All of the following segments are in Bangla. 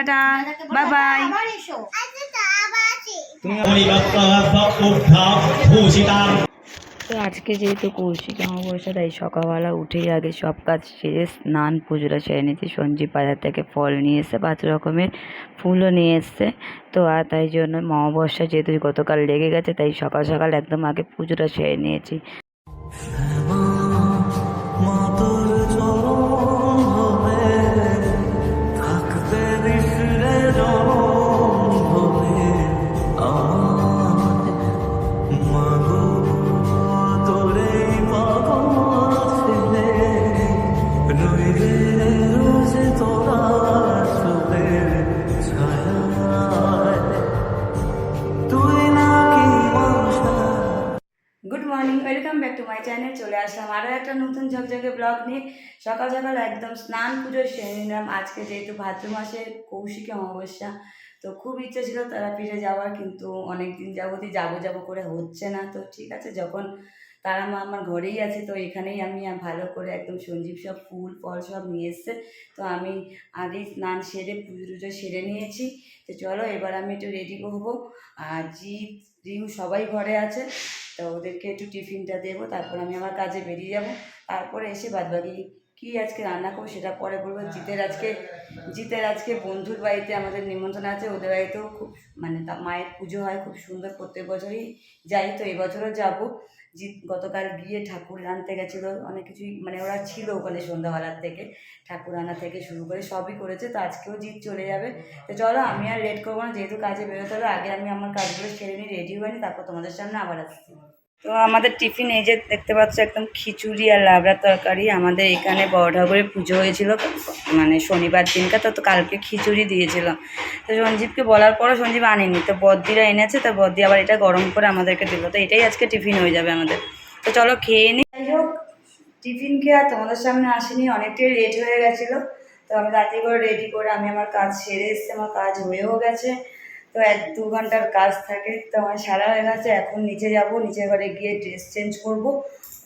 টাটা বাই বাই তো আজকে যেহেতু কৌশিক অমাবস্যা তাই সকালবেলা উঠেই আগে সব কাজ সেরে স্নান পুজোটা সেরে নিয়েছি। সঞ্জীব বাজার থেকে ফল নিয়ে এসে পাঁচ রকমের ফুলও নিয়ে এসছে। তো আর তাই জন্য অমাবস্যা যেহেতু গতকাল লেগে গেছে তাই সকাল সকাল একদম আগে পুজোটা সেরে নিয়েছি। চলে আসলাম। আরও একটা নতুন ঝকঝকে ব্লগ নিয়ে। সকাল সকাল একদম স্নান, পুজো সেরে নিলাম। আজকে যেহেতু ভাদ্র মাসের কৌশিকী অমাবস্যা, তো খুব ইচ্ছে ছিল তারা তারাপীঠে যাওয়ার, কিন্তু অনেক দিন যাবতই যাব যাব করে হচ্ছে না। তো ঠিক আছে, যখন তারা মা আমার ঘরেই আছে, তো এখানেই আমি ভালো করে একদম সঞ্জীব সব ফুল, ফল সব নিয়ে এসছে। তো আমি আগেই স্নান সেরে পুজো টুজো সেরে নিয়েছি। তো চলো এবার আমি একটু রেডি করব। আর জিৎ রিউ সবাই ঘরে আছে, তো ওদেরকে একটু টিফিনটা দেবো, তারপর আমি আমার কাজে বেরিয়ে যাব। তারপরে এসে বাদবাকি কী আজকে রান্না করব সেটা পরে বলব। জিতের আজকে জিতের আজকে বন্ধুর বাড়িতে আমাদের নিমন্ত্রণ আছে। ওদের বাড়িতেও খুব মানে তা মায়ের পুজো হয় খুব সুন্দর প্রত্যেক বছরই যাই। তো এবছরও যাব। জিৎ গতকাল গিয়ে ঠাকুর আনতে গেছিল। অনেক কিছুই মানে ওরা ছিল ওখানে সন্ধ্যাবেলার থেকে ঠাকুর আনা থেকে শুরু করে সবই করেছে। তো আজকেও জিৎ চলে যাবে। তো চলো আমি আর লেট করব না। যেহেতু কাজে বেরোতে হবে আগে আমি আমার কাজগুলো সেরে নিই। রেডি হয়ে নিই তারপর তোমাদের সামনে আবার আসছি। তো আমাদের টিফিন এই যে দেখতে পাচ্ছ, একদম খিচুড়ি আর লাবড়া তরকারি। আমাদের এখানে বড় ঠাকুরের পুজো হয়েছিল মানে শনিবার দিনকা, তো তো কালকে খিচুড়ি দিয়েছিল তো সঞ্জীবকে বলার পরও সঞ্জীব আনেনি, তো বদ্দিরা এনেছে, তো বদ্দি আবার এটা গরম করে আমাদেরকে দিল। তো এটাই আজকে টিফিন হয়ে যাবে আমাদের। তো চলো খেয়ে নিই যাই হোক, টিফিন খেয়ে আর তোমাদের সামনে আসেনি, অনেকটাই লেট হয়ে গেছিল। তো আমি রাতে করে রেডি করে আমি আমার কাজ সেরে এসেছি, আমার কাজ হয়েও গেছে। তো এক দু ঘণ্টার কাজ থাকে। তো আমার সারা হয়ে গেছে, এখন নিচে যাব নিচে ঘরে গিয়ে ড্রেস চেঞ্জ করব,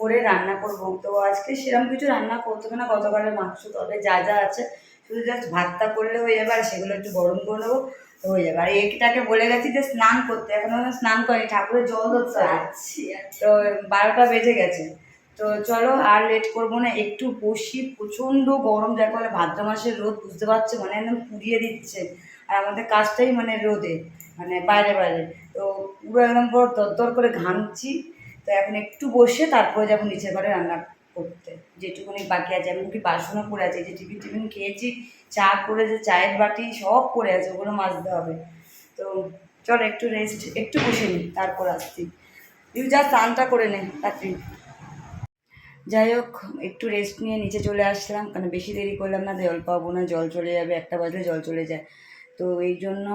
করে রান্না করব। তো আজকে সেরকম কিছু রান্না করতে হবে না, গতকালের মাংস তবে যা যা আছে, শুধু জাস্ট ভাতটা করলে হয়ে যাবে, আর সেগুলো একটু গরম করে নেব, তো হয়ে যাবে। আর একটাকে বলে গেছি যে স্নান করতে, এখন স্নান করি ঠাকুরের জল ধরতে তো বারোটা বেজে গেছে। তো চলো, আর লেট করব না, একটু বসি, প্রচণ্ড গরম, যার ফলে ভাদ্র মাসের রোদ বুঝতে পারছ মানে একদম পুড়িয়ে দিচ্ছে। আর আমাদের কাজটাই মানে রোদে মানে বাইরে বাইরে। তো পুরো একদম পুরো দরদর করে ঘামছি। তো এখন একটু বসে তারপরে যাব নিচের ঘরে রান্না করতে। যেটুকুনি বাকি আছে। এমনকি বাসনও পড়ে আছে যে টিফিন টিফিন খেয়েছি, চা করে যে চায়ের বাটি সব পড়ে আছে, ওগুলো মাজতে হবে। তো চল একটু রেস্ট একটু বসে নিই তারপর আসছি। তুই যা স্নানটা করে নে, রাত্রি। যাই হোক, একটু রেস্ট নিয়ে নিচে চলে আসলাম। কারণ বেশি দেরি করলাম না জল পাবো না, জল চলে যাবে, একটা বাজলে জল চলে যায়। তো এই জন্য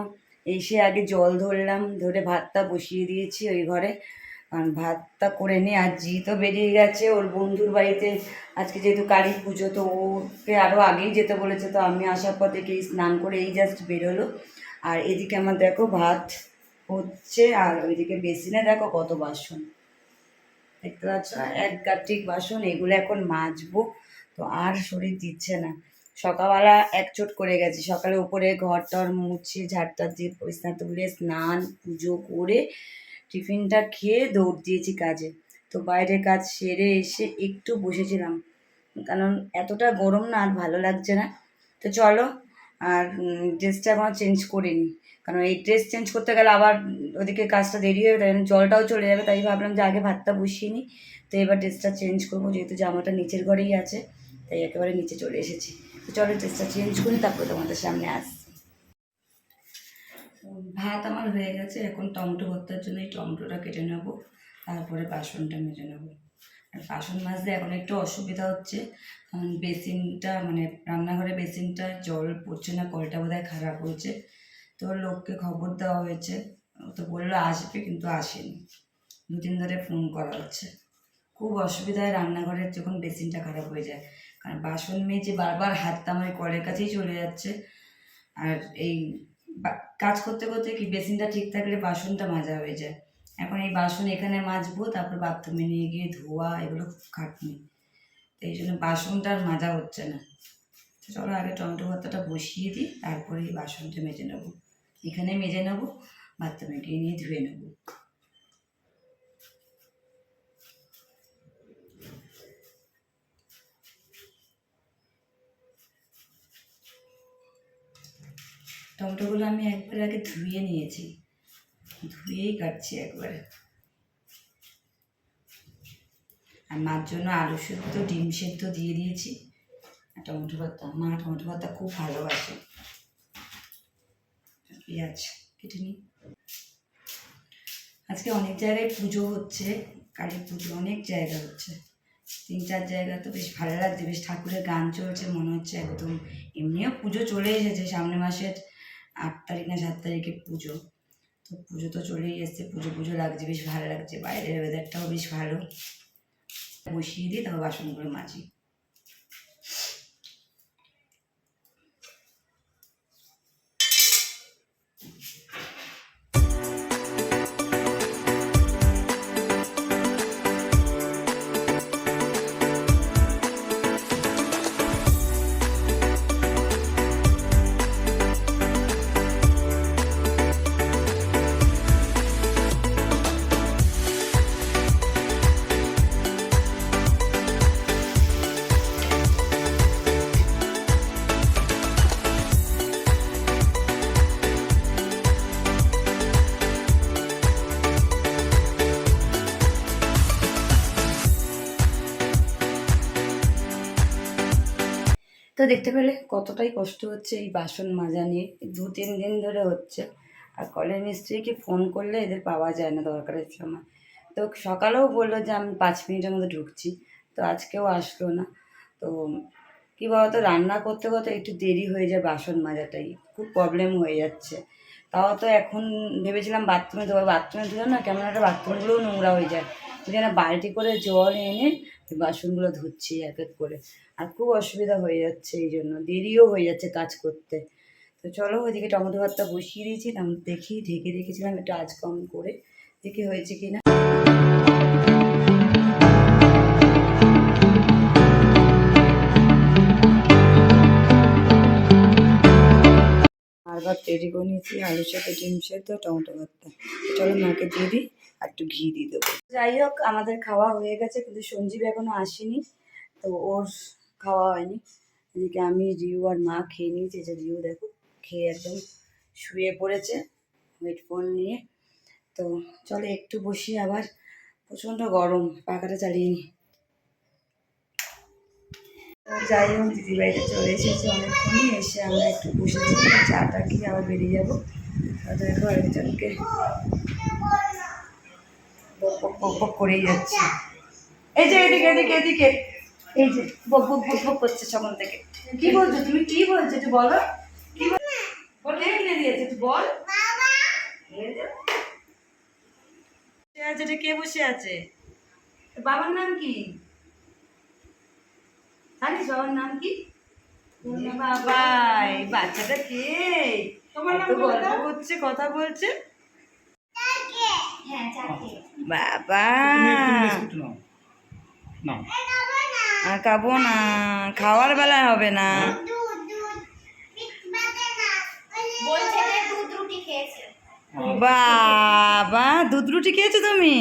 এসে আগে জল ধরলাম, ধরে ভাতটা বসিয়ে দিয়েছি ওই ঘরে। কারণ ভাতটা করে নিয়ে আর জি তো বেরিয়ে গেছে, ওর বন্ধুর বাড়িতে। আজকে যেহেতু কালী পুজো, তো ওকে আরও আগেই যেতে বলেছে, তো আমি আসার পর থেকে স্নান করে এই জাস্ট বেরোলো। আর এদিকে আমার দেখো ভাত হচ্ছে, আর ওইদিকে বেসিনে দেখো কত বাসন। দেখতে পাচ্ছ এক গাঠিক বাসন, এগুলো এখন মাজবো, তো আর শরীর দিচ্ছে না। সকালবেলা একচোট করে গেছি। সকালে উপরে ঘর টর মুছে, ঝাড়টা দিয়ে পরিষ্কার তুলে স্নান, পুজো করে টিফিনটা খেয়ে দৌড় দিয়েছি কাজে। তো বাইরে কাজ সেরে এসে একটু বসেছিলাম। কারণ এতটা গরম না, আর ভালো লাগছে না। তো চলো, আর ড্রেসটা এখনও চেঞ্জ করিনি। কারণ এই ড্রেস চেঞ্জ করতে গেলে আবার ওদিকে কাজটা দেরি হয়ে যাবে জলটাও চলে যাবে। তাই ভাবলাম যে আগে ভাতটা বসিয়ে নিই। তো এবার ড্রেসটা চেঞ্জ করব, যেহেতু জামাটা নিচের ঘরেই আছে। তাই একেবারে নিচে চলে এসেছি। চলো ড্রেসটা চেঞ্জ করি, তারপরে তোমাদের সামনে আসছি। ভাত আমার হয়ে গেছে, এখন টমেটো ভর্তার জন্য এই টমেটোটা কেটে নেব, তারপরে বাসনটা মেজে নেব। আর বাসন মাজতে এখন একটু অসুবিধা হচ্ছে বেসিনটা মানে রান্নাঘরে বেসিনটা জল পড়ছে না, কলটা বোধহয় খারাপ হয়েছে। তো লোককে খবর দেওয়া হয়েছে তো বলল আসবে কিন্তু আসেনি। দুদিন ধরে ফোন করা হচ্ছে। খুব অসুবিধায় রান্নাঘরের যখন বেসিনটা খারাপ হয়ে যায় কারণ বাসন মেজে বারবার হাতটা আমার কলের কাছেই চলে যাচ্ছে। আর এই কাজ করতে করতে কি বেসিনটা ঠিক থাকলে বাসনটা মাজা হয়ে যায়। এখন এই বাসন এখানে মাজবো, তারপর বাথরুমে নিয়ে গিয়ে ধোয়া, এগুলো খুব খাটনি। এই জন্য বাসনটা আর মাজা হচ্ছে না। চলো আগে টমেটো ভর্তাটা বসিয়ে দিই, তারপরে এই বাসনটা মেজে নেব। এখানে মেজে নেব, বাথরুমে গিয়ে নিয়ে ধুয়ে নেব। টমেটোগুলো আমি একবার আগে ধুয়ে নিয়েছি। ধুয়েই কাটছি একবারে। আর মার জন্য আলু সেদ্ধ, ডিম সেদ্ধ দিয়ে দিয়েছি। আর টমেটো ভর্তা মা টমেটো ভর্তা খুব ভালোবাসে। পেঁয়াজ কেটে নিই। আজকে অনেক জায়গায় পুজো হচ্ছে কালী পুজো, অনেক জায়গা হচ্ছে। তিন চার জায়গা তো বেশ ভালো লাগছে, বেশ ঠাকুরের গান চলছে, মনে হচ্ছে একদম। এমনিও পুজো চলে এসেছে, সামনে মাসের আট তারিখ না সাত তারিখে পুজো। তো পুজো তো চলেই এসছে, পুজো পুজো লাগছে, বেশ ভালো লাগছে। বাইরের ওয়েদারটাও বেশ ভালো। বসিয়ে দিই তারপর বাসনগুলো মাজি। তো দেখতে পেলে কতটাই কষ্ট হচ্ছে এই বাসন মাজা নিয়ে। দু তিন দিন ধরে হচ্ছে। আর কলের মিস্ত্রিকে ফোন করলে এদের পাওয়া যায় না দরকারের সময়। তো সকালেও বলল যে আমি পাঁচ মিনিটের মধ্যে ঢুকছি। তো আজকেও আসলো না। তো কী বলতো, রান্না করতে করতে একটু দেরি হয়ে যায় বাসন মাজাটাই। খুব প্রবলেম হয়ে যাচ্ছে। তাও তো এখন ভেবেছিলাম বাথরুমে দেবো বাথরুমে ধুলে না কেমন একটা বাথরুমগুলোও নোংরা হয়ে যায়। ওই জন্য বালতি করে জল এনে বাসনগুলো ধুচ্ছি এক এক করে। আর খুব অসুবিধা হয়ে যাচ্ছে এই জন্য, দেরিও হয়ে যাচ্ছে কাজ করতে। তো চলো ওইদিকে টমেটো ভাতটা বসিয়ে দিয়েছি আমি দেখি, ঢেকে রেখেছিলাম একটু আজ কম করে, দেখি হয়েছে কি না। বারবার তৈরি করে নিয়েছি, আলুর সাথে ডিম সেদ্ধ, টমেটো ভাতটা। চলো মাকে দিয়ে দিই। আর একটু ঘি দিয়ে দেবো। যাই হোক, আমাদের খাওয়া হয়ে গেছে, কিন্তু সঞ্জীব এখনও আসেনি, তো ওর খাওয়া হয়নি। এদিকে আমি রিউ আর মা খেয়ে নিয়েছি যে রিউ দেখো, খেয়ে একদম শুয়ে পড়েছে, হেডফোন নিয়ে। তো চলো, একটু বসি আবার, প্রচণ্ড গরম, পাখাটা চালিয়ে নিই যাই হোক, দিদি বাড়িতে চলে এসেছি, অনেকক্ষণই এসে আমরা একটু বসেছি চাটা খেয়ে আবার বেরিয়ে যাব। দেখো আরেকজনকে বক বক করেই যাচ্ছে। এই যে এদিকে এদিকে এদিকে। এই যে বক বক বক বক করছে সকাল থেকে। কি বলছো? তুমি কি বলছো একটু বলো। কি বল বল কে কিনে দিয়েছে তুই বল। আছে এটা কে বসে আছে? বাবার নাম কি? জানিস বাবার নাম কি? বাবা এই বাচ্চাটা কে? তোমার গল্প করছে কথা বলছে। বাবা। আর খাব না খাওয়ার বেলায় হবে না। বলছে যে দুধ রুটি বাবা দুধ রুটি খেয়েছো তুমি?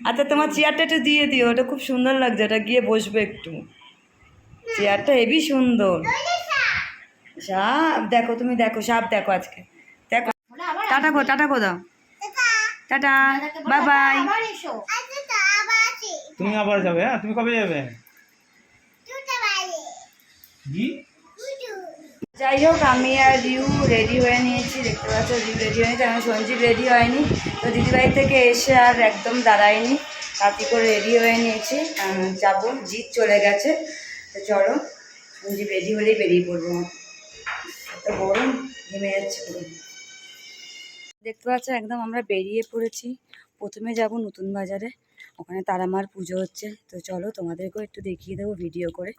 আচ্ছা তোমার চেয়ারটা একটু দিয়ে দিও ওটা খুব সুন্দর লাগছে ওটা গিয়ে বসবে একটু। চেয়ারটা হেবি সুন্দর। সাপ দেখো তুমি দেখো সাপ দেখো আজকে। দেখো। টাটা কো টাটা কো দাও। টাটা বাই বাই তুমি আবার যাবে হ্যাঁ? তুমি কবে যাবে? যাই হোক আমি আর রিউ রেডি হয়ে নিয়েছি দেখতে পাচ্ছ রিউ রেডি হয়ে নিয়েছি আমি সঞ্জীব রেডি হয়নি। তো দিদিবাড়ি থেকে এসে আর একদম দাঁড়ায়নি তাড়াতাড়ি করে রেডি হয়ে নিয়েছি। যাব জিৎ চলে গেছে। তো চলো সঞ্জীব রেডি হলেই বেরিয়ে পড়ব। তো গরম ঘেমে যাচ্ছে দেখতে পাচ্ছ, একদম আমরা বেরিয়ে পড়েছি। প্রথমে যাব নতুন বাজারে। ওখানে তারামার পুজো হচ্ছে। তো চলো তোমাদেরকেও একটু দেখিয়ে দেবো ভিডিও করে।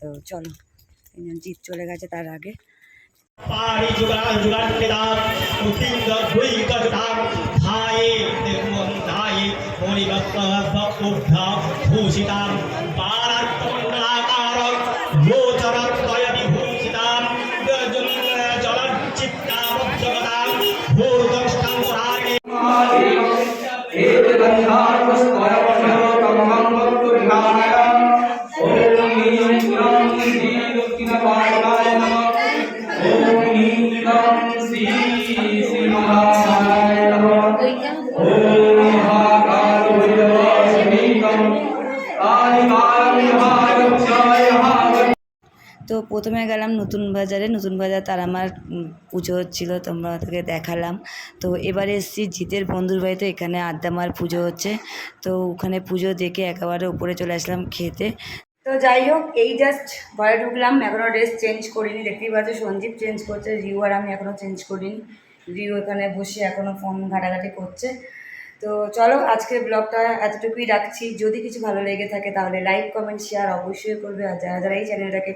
তো চলো জিৎ চলে গেছে তার আগে। প্রথমে গেলাম নতুন বাজারে, নতুন বাজার তার আমার পুজো হচ্ছিল, তোমরা ওদেরকে দেখালাম। তো এবারে এসেছি জিতের বন্ধুর বাড়িতে, এখানে আদ্দামার পুজো হচ্ছে। তো ওখানে পুজো দেখে একেবারে উপরে চলে আসলাম খেতে। তো যাই হোক, এই জাস্ট ঘরে ঢুকলাম এখনও ড্রেস চেঞ্জ করিনি। দেখতেই পাচ্ছ সঞ্জীব চেঞ্জ করছে, রিউ আর আমি এখনও চেঞ্জ করিনি। রিউ এখানে বসে এখনও ফোন ঘাটাঘাটি করছে। তো চলো, আজকের ব্লগটা এতটুকুই রাখছি। যদি কিছু ভালো লেগে থাকে তাহলে লাইক কমেন্ট শেয়ার অবশ্যই করবে। আর যারা যারা এই চ্যানেলটাকে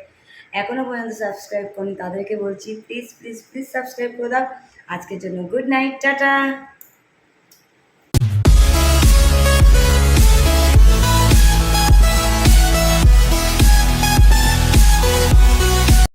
এখনও পর্যন্ত সাবস্ক্রাইব করুন, তাদেরকে বলছি প্লিজ প্লিজ প্লিজ সাবস্ক্রাইব করে দাও। আজকের জন্য গুড নাইট টাটা।